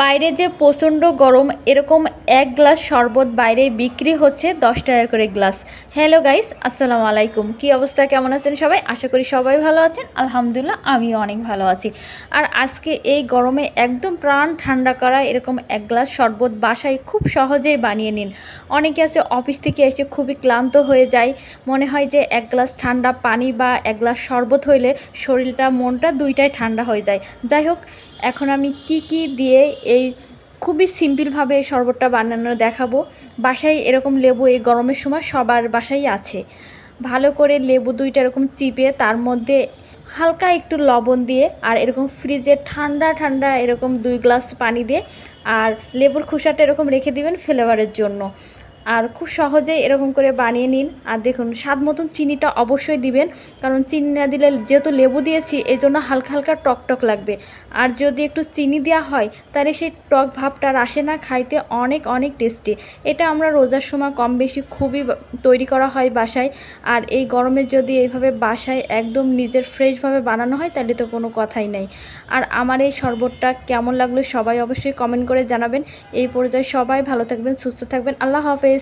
বাইরে যে প্রচণ্ড গরম, এরকম এক গ্লাস শরবত বাইরে বিক্রি হচ্ছে দশ টাকা করে গ্লাস। হ্যালো গাইস আসসালামু আলাইকুম। কি অবস্থা, কেমন আছেন সবাই? আশা করি সবাই ভালো আছেন। আলহামদুলিল্লাহ, আমিও অনেক ভালো আছি। আর আজকে এই গরমে একদম প্রাণ ঠান্ডা করা এরকম এক গ্লাস শরবত বাসায় খুব সহজেই বানিয়ে নিন। অনেকে আছে অফিস থেকে এসে খুবই ক্লান্ত হয়ে যায়। মনে হয় যে এক গ্লাস ঠান্ডা পানি বা এক গ্লাস শরবত হইলে শরীরটা, মনটা দুইটাই ঠান্ডা হয়ে যায়। যাই হোক, এখন আমি কি কি দিয়ে এই খুবই সিম্পলভাবে শরবতটা বানানো দেখাবো। বাসায় এরকম লেবু এই গরমের সময় সবার বাসায় আছে। ভালো করে লেবু দুইটা এরকম চিপে তার মধ্যে হালকা একটু লবণ দিয়ে আর এরকম ফ্রিজে ঠান্ডা ঠান্ডা এরকম দুই গ্লাস পানি দিয়ে আর লেবুর খোসাটা এরকম রেখে দিবেন ফ্লেভারের জন্য। আর খুব সহজেই এরকম করে বানিয়ে নিন। আর দেখুন, স্বাদ মতন চিনিটা অবশ্যই দিবেন, কারণ চিনি না দিলে যেহেতু লেবু দিয়েছি এই জন্য হালকা হালকা টক টক লাগবে। আর যদি একটু চিনি দেওয়া হয়, তাহলে সেই টক ভাবটা আসে না, খাইতে অনেক অনেক টেস্টি এটা আমরা রোজার সময় কম বেশি খুবই তৈরি করা হয় বাসায়। আর এই গরমে যদি এইভাবে বাসায় একদম নিজের ফ্রেশভাবে বানানো হয়, তাহলে তো কোনো কথাই নেই। আর আমার এই শরবতটা কেমন লাগল সবাই অবশ্যই কমেন্ট করে জানাবেন। এই পর্যায়ে সবাই ভালো থাকবেন, সুস্থ থাকবেন। আল্লাহ হাফেজ।